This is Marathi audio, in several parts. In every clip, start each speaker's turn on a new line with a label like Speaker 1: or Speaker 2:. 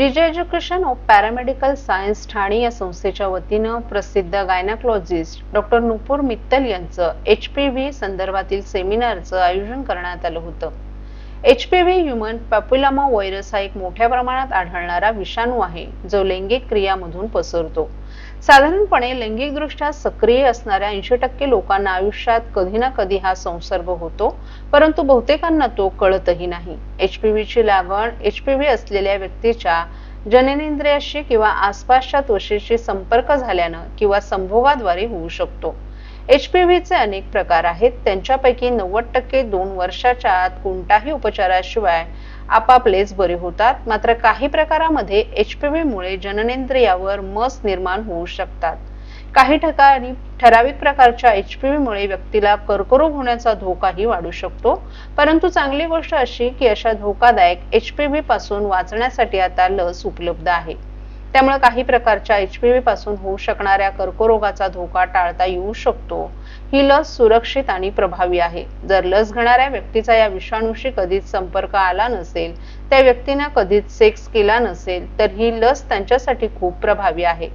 Speaker 1: GJ education of paramedical science Thane या संस्थेच्या वतीनं प्रसिद्ध गायनाकॉलॉजिस्ट डॉक्टर नुपूर मित्तल यांचं एच पी व्ही संदर्भातील सेमिनारचं आयोजन करण्यात आलं होतं. H P V human papilloma virus हा एक मोठ्या प्रमाणात आढळणारा विषाणू आहे जो लैंगिक क्रियामधून पसरतो. साधारणपणे लैंगिकदृष्ट्या सक्रिय असणाऱ्या ऐंशी टक्के लोकांना आयुष्यात कधी ना कधी हा संसर्ग होतो परंतु बहुतेकांना तो कळतही नाही. एच पी व्हीची लागण एच पी व्ही असलेल्या व्यक्तीच्या जननेंद्रियाशी किंवा आसपासच्या त्वचेशी संपर्क झाल्यानं किंवा संभोगाद्वारे होऊ शकतो. एच पी व्हीचे अनेक प्रकार आहेत. त्यांच्यापैकी नव्वद टक्के दोन वर्षाच्या आत कोणत्याही उपचाराशिवाय आपापलेच बरे होतात. मात्र काही प्रकारामध्ये एच पी जननेंद्रियावर मस निर्माण होऊ शकतात. काही ठिकाणी ठराविक प्रकारच्या एच पी व्हीमुळे व्यक्तीला कर्करोग होण्याचा धोकाही वाढू शकतो. परंतु चांगली गोष्ट अशी की अशा धोकादायक एच पी व्ही पासून वाचण्यासाठी आता लस उपलब्ध आहे. त्यामुळे काही प्रकारच्या एच पी व्ही पासून होऊ शकणाऱ्या कर्करोगाचा धोका टाळता येऊ शकतो. ही लस सुरक्षित आणि प्रभावी आहे. जर लस घेणाऱ्या व्यक्तीचा या विषाणूशी कधीच संपर्क आला नसेल त्या व्यक्तीनं कधीच सेक्स केला नसेल तर ही लस त्यांच्यासाठी खूप प्रभावी आहे.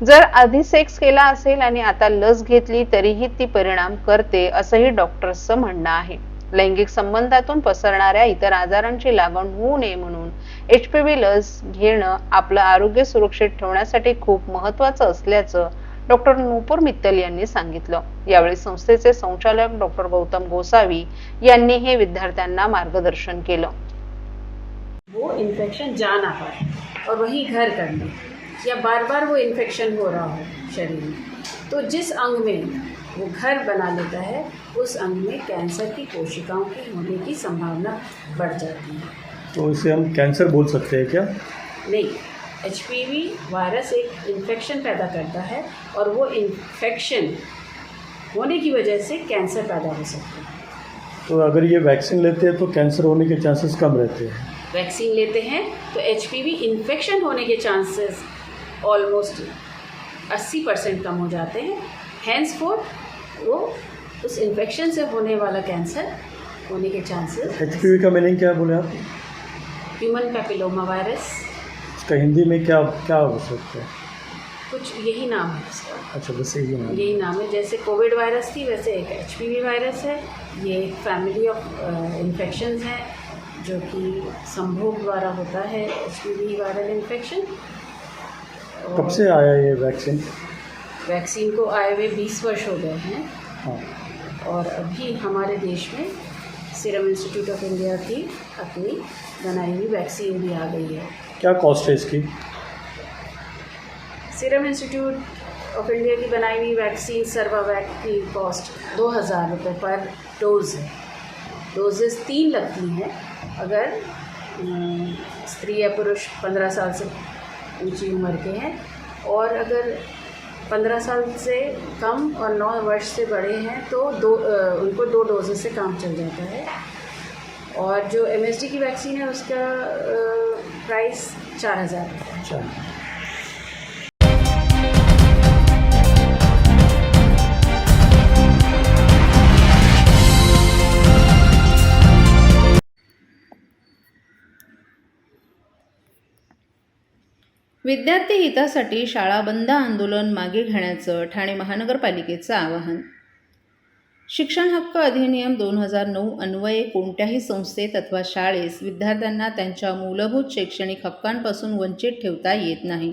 Speaker 1: जर आधी सेक्स केला असेल आणि आता लस घेतली तरीही ती परिणाम करते असंही डॉक्टर्सचं म्हणणं आहे. लैंगिक संबंधातून पसरणाऱ्या इतर आजारांची लागण होऊ नये म्हणून एच पी व्ही लस घेणं आपलं आरोग्य सुरक्षित ठेवण्यासाठी खूप महत्वाचं असल्याचं डॉक्टर नूपूर मित्तल यांनी सांगितलं. यावेळी संस्थेचे संचालक डॉक्टर गौतम गोसावी यांनी हे विद्यार्थ्यांना मार्गदर्शन केलं.
Speaker 2: वो इन्फेक्शन जाना पाए और वही घर कर या बार बार वो इन्फेक्शन हो रहा हो शरीर में। तो जिस अंग में घर बना लेता है उस अंग में कैंसर की कोशिकाओं के होने की संभावना बढ़ जाती है।
Speaker 3: तो इसे हम कैंसर बोल सकते हैं क्या?
Speaker 2: नहीं एचपीवी वायरस एक इन्फेक्शन पैदा करता है और वो इन्फेक्शन होने की वजह से कैंसर पैदा हो सकता है।
Speaker 3: तो अगर ये वैक्सीन लेते हैं तो कैंसर होने के चांसेस कम रहते हैं।
Speaker 2: वैक्सीन लेते हैं तो एच इन्फेक्शन होने के चांसेस ऑलमोस्ट 80 परसेंट कम हो जाते हैं। हैंस फोर वो उस इन्फेक्शन से होने वाला कैंसर होने के चांसेस
Speaker 3: एच का मीनिंग क्या बोले? आप
Speaker 2: ह्यूमन पैपिलोमा वायरस
Speaker 3: इसका हिंदी में क्या क्या हो सकता है?
Speaker 2: कुछ यही नाम है उसका
Speaker 3: अच्छा बस यही है।
Speaker 2: यही नाम है जैसे कोविड वायरस थी वैसे एक एचपीवी वायरस है। ये एक फैमिली ऑफ़ इन्फेक्शन है जो कि संभोग द्वारा होता है एच वायरल इन्फेक्शन
Speaker 3: कब से आया ये वैक्सीन
Speaker 2: वैक्सीन को आए हुए बीस वर्ष हो गए हैं।
Speaker 3: हाँ।
Speaker 2: और अभी हमारे देश में सीरम इंस्टीट्यूट ऑफ़ इंडिया की अपनी बनाई हुई वैक्सीन भी आ गई है।
Speaker 3: क्या कॉस्ट है इसकी?
Speaker 2: सीरम इंस्टीट्यूट ऑफ़ इंडिया की बनाई हुई वैक्सीन सर्वावैक की कॉस्ट दो हज़ार रुपये पर डोज है। डोजेस तीन लगती हैं। अगर स्त्री या पुरुष पंद्रह साल से ऊँची उम्र के हैं। और अगर पंद्रह साल से कम और नौ वर्ष से बड़े हैं तो दो उनको दो डोजेज से काम चल जाता है। और जो एमएसडी की वैक्सीन है, उसका प्राइस चार हज़ार। है
Speaker 4: विद्यार्थी हितासाठी शाळा बंद आंदोलन मागे घेण्याचं ठाणे महानगरपालिकेचं आवाहन. शिक्षण हक्क अधिनियम दोन हजार नऊ अन्वये कोणत्याही संस्थेत अथवा शाळेस विद्यार्थ्यांना त्यांच्या मूलभूत शैक्षणिक हक्कांपासून वंचित ठेवता येत नाही.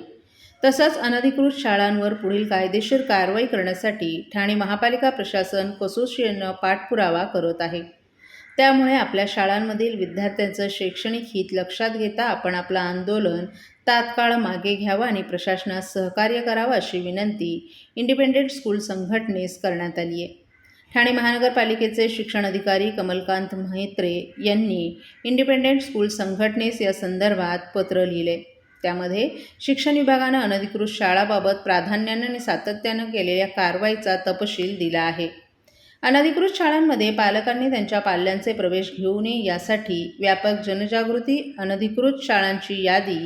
Speaker 4: तसंच अनधिकृत शाळांवर पुढील कायदेशीर कारवाई करण्यासाठी ठाणे महापालिका प्रशासन कसोशीनं पाठपुरावा करत आहे. त्यामुळे आपल्या शाळांमधील विद्यार्थ्यांचं शैक्षणिक हित लक्षात घेता आपण आपलं आंदोलन तात्काळ मागे घ्यावं आणि प्रशासनास सहकार्य करावं अशी विनंती इंडिपेंडेंट स्कूल संघटनेस करण्यात आली आहे. ठाणे महानगरपालिकेचे शिक्षण अधिकारी कमलकांत म्हेत्रे यांनी इंडिपेंडेंट स्कूल संघटनेस या संदर्भात पत्र लिहिले. त्यामध्ये शिक्षण विभागानं अनधिकृत शाळाबाबत प्राधान्यानं आणि सातत्यानं केलेल्या कारवाईचा तपशील दिला आहे. अनधिकृत शाळांमध्ये पालकांनी त्यांच्या पाल्यांचे प्रवेश घेऊ नये यासाठी व्यापक जनजागृती अनधिकृत शाळांची यादी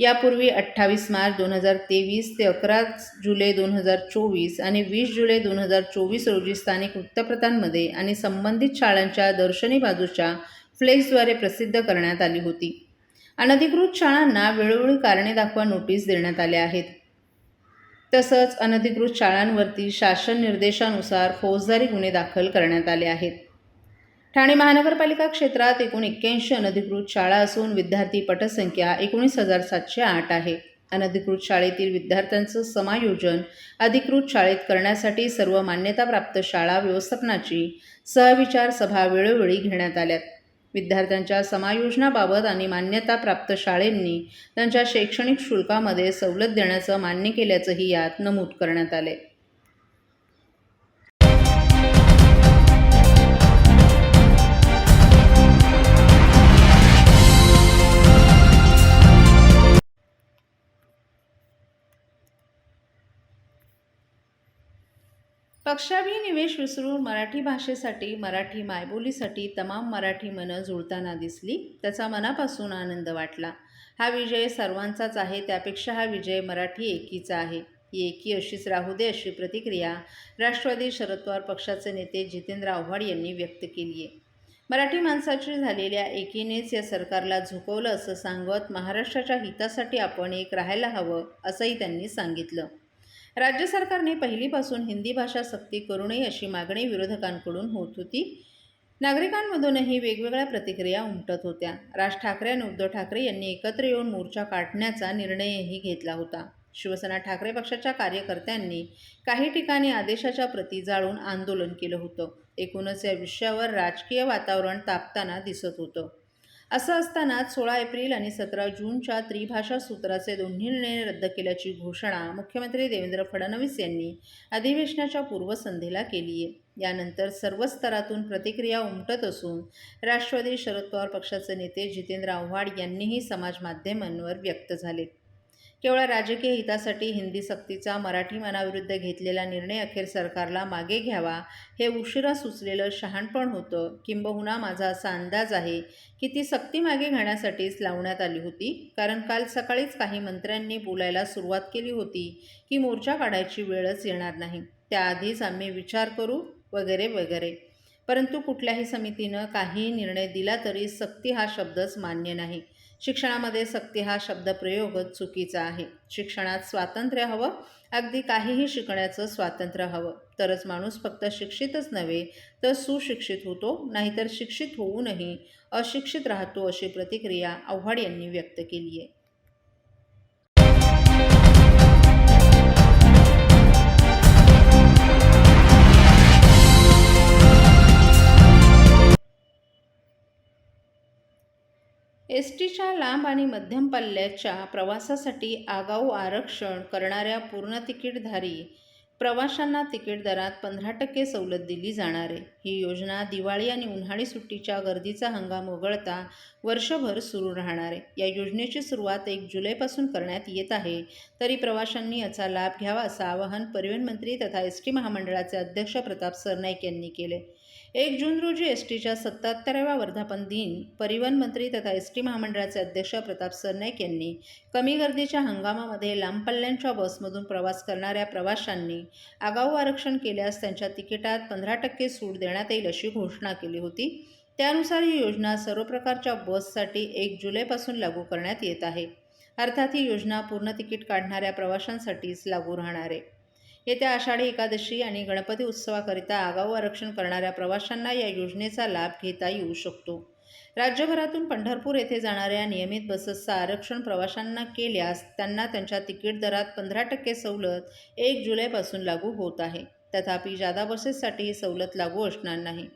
Speaker 4: यापूर्वी अठ्ठावीस मार्च दोन हजार तेवीस ते अकरा जुलै दोन हजार चोवीस आणि वीस जुलै दोन हजार चोवीस रोजी स्थानिक वृत्तपत्रांमध्ये आणि संबंधित शाळांच्या दर्शनी बाजूच्या फ्लेक्सद्वारे प्रसिद्ध करण्यात आली होती. अनधिकृत शाळांना वेळोवेळी कारणे दाखवा नोटीस देण्यात आल्या आहेत. तसंच अनधिकृत शाळांवरती शासन निर्देशानुसार फौजदारी गुन्हे दाखल करण्यात आले आहेत. ठाणे महानगरपालिका क्षेत्रात एकूण एक्क्याऐंशी अनधिकृत शाळा असून विद्यार्थी पटसंख्या एकोणीस हजार सातशे आठ आहे. अनधिकृत शाळेतील विद्यार्थ्यांचं समायोजन अधिकृत शाळेत करण्यासाठी सर्व मान्यताप्राप्त शाळा व्यवस्थापनाची सहविचार सभा वेळोवेळी घेण्यात आल्यात. विद्यार्थ्यांच्या समायोजनाबाबत आणि मान्यताप्राप्त शाळेंनी त्यांच्या शैक्षणिक शुल्कामध्ये सवलत देण्याचं मान्य केल्याचंही यात नमूद करण्यात आले. पक्षाभिनिवेश विसरून मराठी भाषेसाठी मराठी मायबोलीसाठी तमाम मराठी मनं जुळताना दिसली त्याचा मनापासून आनंद वाटला. हा विजय सर्वांचाच आहे त्यापेक्षा हा विजय मराठी एकीचा आहे. ही एकी अशीच राहू दे अशी प्रतिक्रिया राष्ट्रवादी शरद पवार पक्षाचे नेते जितेंद्र आव्हाड यांनी व्यक्त केली आहे मराठी माणसाची झालेल्या एकीनेच या सरकारला झुकवलं असं सांगत महाराष्ट्राच्या हितासाठी आपण एक राहायला हवं असंही त्यांनी सांगितलं. राज्य सरकारने पहिलीपासून हिंदी भाषा सक्ती करू नये अशी मागणी विरोधकांकडून होत होती. नागरिकांमधूनही वेगवेगळ्या प्रतिक्रिया उमटत होत्या. राज ठाकरे आणि उद्धव ठाकरे यांनी एकत्र येऊन मोर्चा काढण्याचा निर्णयही घेतला होता. शिवसेना ठाकरे पक्षाच्या कार्यकर्त्यांनी काही ठिकाणी आदेशाच्या प्रती जाळून आंदोलन केलं होतं. एकूणच या विषयावर राजकीय वातावरण तापताना दिसत होतं. असं असतानाच सोळा एप्रिल आणि सतरा जूनच्या त्रिभाषा सूत्राचे दोन्ही निर्णय रद्द केल्याची घोषणा मुख्यमंत्री देवेंद्र फडणवीस यांनी अधिवेशनाच्या पूर्वसंध्येला केली आहे. यानंतर सर्व स्तरातून प्रतिक्रिया उमटत असून राष्ट्रवादी शरद पवार पक्षाचे नेते जितेंद्र आव्हाड यांनीही समाज माध्यमांवर व्यक्त झाले. केवळ राजकीय हितासाठी हिंदी सक्तीचा मराठी मनाविरुद्ध घेतलेला निर्णय अखेर सरकारला मागे घ्यावा हे उशिरा सुचलेलं शहाणपण होतं. किंबहुना माझा असा अंदाज आहे की ती सक्ती मागे घेण्यासाठीच लावण्यात आली होती. कारण काल सकाळीच काही मंत्र्यांनी बोलायला सुरुवात केली होती की मोर्चा काढायची वेळच येणार नाही. त्याआधीच आम्ही विचार करू वगैरे वगैरे. परंतु कुठल्याही समितीनं काही निर्णय दिला तरी सक्ती हा शब्दच मान्य नाही. शिक्षणामध्ये सक्ती हा शब्दप्रयोगच चुकीचा आहे. शिक्षणात स्वातंत्र्य हवं अगदी काहीही शिकण्याचं स्वातंत्र्य हवं. तरच माणूस फक्त शिक्षितच नव्हे तर सुशिक्षित होतो नाहीतर शिक्षित होऊनही अशिक्षित राहतो अशी प्रतिक्रिया आव्हाड यांनी व्यक्त केली आहे एस टीच्या लांब आणि मध्यम पल्ल्याच्या प्रवासासाठी आगाऊ आरक्षण करणाऱ्या पूर्ण तिकीटधारी प्रवाशांना तिकीट दरात पंधरा टक्के सवलत दिली जाणार आहे. ही योजना दिवाळी आणि उन्हाळी सुट्टीच्या गर्दीचा हंगाम वगळता वर्षभर सुरू राहणार आहे. या योजनेची सुरुवात एक जुलैपासून करण्यात येत आहे. तरी प्रवाशांनी याचा लाभ घ्यावा असं आवाहन परिवहन मंत्री तथा एस टी महामंडळाचे अध्यक्ष प्रताप सरनाईक यांनी केले. एक जून रोजी एस टीच्या सत्याहत्तराव्या वर्धापन दिन परिवहन मंत्री तथा एस टी महामंडळाचे अध्यक्ष प्रताप सरनाईक यांनी कमी गर्दीच्या हंगामामध्ये लांब पल्ल्यांच्या बसमधून प्रवास करणाऱ्या प्रवाशांनी आगाऊ आरक्षण केल्यास त्यांच्या तिकिटात पंधरा टक्के सूट देण्यात येईल अशी घोषणा केली होती. त्यानुसार ही योजना सर्व प्रकारच्या बससाठी एक जुलैपासून लागू करण्यात येत आहे. अर्थात ही योजना पूर्ण तिकीट काढणाऱ्या प्रवाशांसाठीच लागू राहणार आहे. येत्या आषाढी एकादशी आणि गणपती उत्सवाकरिता आगाऊ आरक्षण करणाऱ्या प्रवाशांना या योजनेचा लाभ घेता येऊ शकतो. राज्यभरातून पंढरपूर येथे जाणाऱ्या नियमित बसेसचं आरक्षण प्रवाशांना केल्यास त्यांना त्यांच्या तिकीट दरात पंधरा टक्के सवलत एक जुलैपासून लागू होत आहे. तथापि जादा बसेससाठी ही सवलत लागू असणार नाही.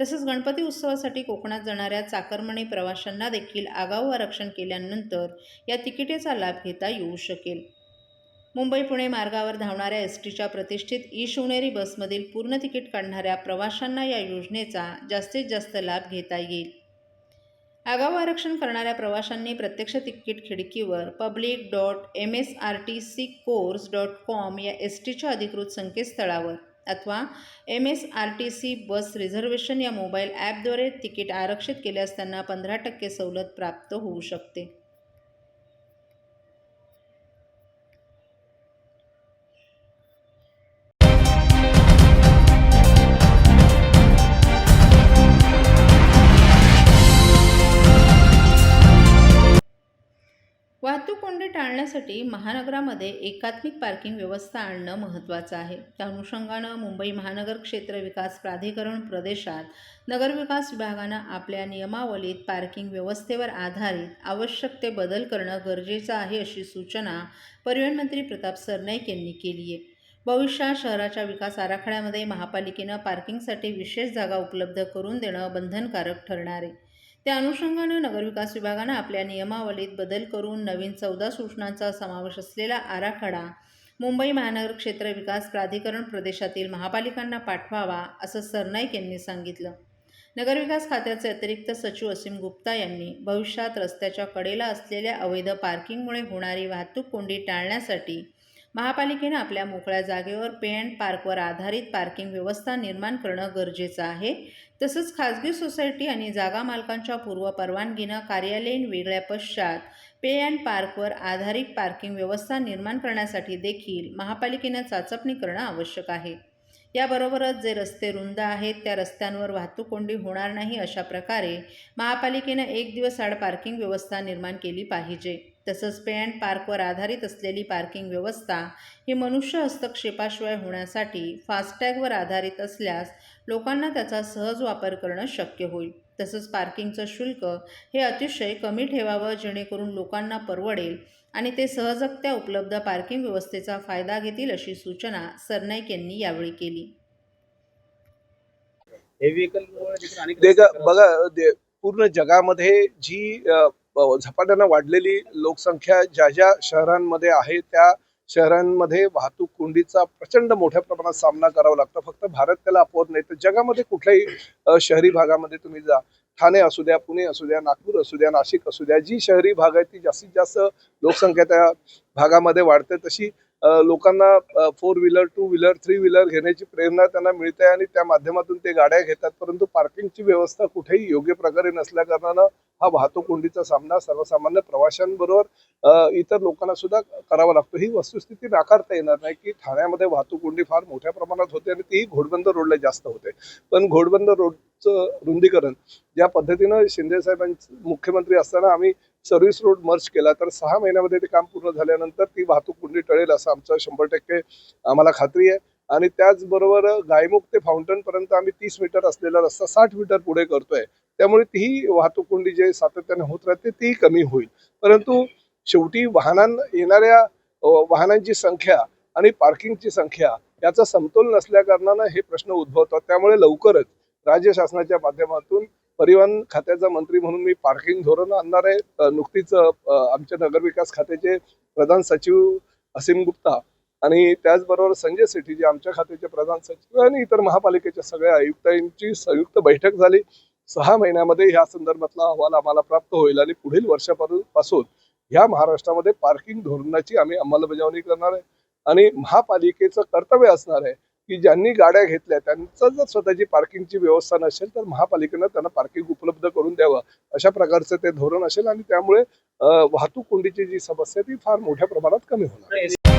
Speaker 4: तसंच गणपती उत्सवासाठी कोकणात जाणाऱ्या चाकरमणी प्रवाशांना देखील आगाऊ आरक्षण केल्यानंतर या तिकिटेचा लाभ घेता येऊ शकेल. मुंबई पुणे मार्गावर धावणाऱ्या एस टीच्या प्रतिष्ठित ई शिवनेरी बसमधील पूर्ण तिकीट काढणाऱ्या प्रवाशांना या योजनेचा जास्तीत जास्त लाभ घेता येईल. आगाऊ आरक्षण करणाऱ्या प्रवाशांनी प्रत्यक्ष तिकीट खिडकीवर public dot M S R T C course dot com या एस टीच्या अधिकृत संकेतस्थळावर अथवा M S R T C bus reservation या मोबाईल ॲपद्वारे तिकीट आरक्षित केल्यास त्यांना पंधरा टक्के सवलत प्राप्त होऊ शकते. टाळण्यासाठी महानगरामध्ये एकात्मिक पार्किंग व्यवस्था आणणं महत्त्वाचं आहे. त्या अनुषंगानं मुंबई महानगर क्षेत्र विकास प्राधिकरण प्रदेशात नगरविकास विभागानं आपल्या नियमावलीत पार्किंग व्यवस्थेवर आधारित आवश्यक ते बदल करणं गरजेचं आहे अशी सूचना परिवहन मंत्री प्रताप सरनाईक यांनी केली आहे. भविष्यात शहराच्या विकास आराखड्यामध्ये महापालिकेनं पार्किंगसाठी विशेष जागा उपलब्ध करून देणं बंधनकारक ठरणार आहे. त्या अनुषंगानं नगरविकास विभागानं आपल्या नियमावलीत बदल करून नवीन चौदा सूचनांचा समावेश असलेला आराखडा मुंबई महानगर क्षेत्र विकास प्राधिकरण प्रदेशातील महापालिकांना पाठवावा असं सरनाईक यांनी सांगितलं. नगरविकास खात्याचे अतिरिक्त सचिव असीम गुप्ता यांनी भविष्यात रस्त्याच्या कडेला असलेल्या अवैध पार्किंगमुळे होणारी वाहतूक कोंडी टाळण्यासाठी महापालिकेनं आपल्या मोकळ्या जागेवर पे अँड पार्कवर आधारित पार्किंग व्यवस्था निर्माण करणं गरजेचं आहे. तसंच खाजगी सोसायटी आणि जागा मालकांच्या पूर्वपरवानगीनं कार्यालयीन वेगळ्या पश्चात पे अँड पार्कवर आधारित पार्किंग व्यवस्था निर्माण करण्यासाठी देखील महापालिकेनं चाचपणी करणं आवश्यक आहे. याबरोबरच जे रस्ते रुंद आहेत त्या रस्त्यांवर वाहतूक कोंडी होणार नाही अशा प्रकारे महापालिकेनं एक दिवस आड पार्किंग व्यवस्था निर्माण केली पाहिजे. तसंच पे अँड पार्कवर आधारित असलेली पार्किंग व्यवस्था ही मनुष्य हस्तक्षेपाशिवाय होण्यासाठी फास्टॅगवर आधारित असल्यास लोकांना त्याचा सहज वापर करणं शक्य होईल. तसंच पार्किंगचं शुल्क हे अतिशय कमी ठेवावं जेणेकरून लोकांना परवडेल आणि ते सहजगत्या उपलब्ध पार्किंग व्यवस्थेचा फायदा घेतील अशी सूचना सरनाईक यांनी यावेळी केली.
Speaker 5: हे व्हेकल
Speaker 6: बघा पूर्ण जगामध्ये जी झपाट्यानं वाढलेली लोकसंख्या ज्या ज्या शहरांमध्ये आहे त्या शहरांमध्ये वाहतूक कोंडीचा प्रचंड मोठ्या प्रमाणात सामना करावा लागतो. फक्त भारत त्याला अपवत नाही तर जगामध्ये कुठल्याही शहरी भागामध्ये तुम्ही जा. ठाणे असू द्या पुणे असू द्या नागपूर असू द्या नाशिक असू द्या जी शहरी भाग आहे ती जास्तीत जास्त लोकसंख्या त्या भागामध्ये वाढते तशी लोकांना four wheeler two wheeler three wheeler घेण्याची प्रेरणा त्यांना मिळते आणि त्या माध्यमातून ते गाड्या घेतात. परंतु पार्किंगची व्यवस्था कुठेही योग्य प्रकारे नसल्याकारणानं हा वाहतूक कोंडीचा सामना सर्वसामान्य प्रवाशांबरोबर इतर लोकांना सुद्धा करावा लागतो. ही वस्तुस्थिती नाकारता येणार नाही की ठाण्यामध्ये वाहतूक कोंडी फार मोठ्या प्रमाणात होते आणि तीही घोडबंदर रोडला जास्त होते. पण घोडबंदर रोडचं रुंदीकरण ज्या पद्धतीनं शिंदे साहेबांचे मुख्यमंत्री असताना आम्ही सर्व्हिस रोड मर्ज केला. तर सहा महिन्यामध्ये ते काम पूर्ण झाल्यानंतर ती वाहतूक कोंडी टळेल असं आमचं शंभर टक्के आम्हाला खात्री आहे. आणि त्याचबरोबर गायमुख ते फाउंटन पर्यंत आम्ही तीस मीटर असलेला रस्ता साठ मीटर पुढे करतोय. त्यामुळे तीही वाहतूक कोंडी जे सातत्याने होत राहते ती कमी होईल. परंतु शेवटी वाहनां येणाऱ्या वाहनांची संख्या आणि पार्किंगची संख्या याचा समतोल नसल्या कारणानं हे प्रश्न उद्भवतात. त्यामुळे लवकरच राज्य शासनाच्या माध्यमातून परिवहन खात्याचा मंत्री म्हणून मी पार्किंग धोरण आणणार आहे. नुकतीच आमच्या नगरविकास खात्याचे प्रधान सचिव असीम गुप्ता आणि त्याचबरोबर संजय सेठी जे आमच्या खात्याचे प्रधान सचिव आणि इतर महापालिकेच्या सगळ्या आयुक्तांची संयुक्त बैठक झाली. सहा महिन्यामध्ये ह्या संदर्भातला अहवाल आम्हाला प्राप्त होईल आणि पुढील वर्षापासून ह्या महाराष्ट्रामध्ये पार्किंग धोरणाची आम्ही अंमलबजावणी करणार आहे. आणि महापालिकेचं कर्तव्य असणार आहे की ज्यांनी गाड्या घेतल्या त्यांचं जर स्वतःची पार्किंगची व्यवस्था नसेल तर महापालिकेनं त्यांना पार्किंग उपलब्ध करून द्यावं. अशा प्रकारचं ते धोरण असेल आणि त्यामुळे वाहतूक कोंडीची जी समस्या आहे ती फार मोठ्या प्रमाणात कमी होणार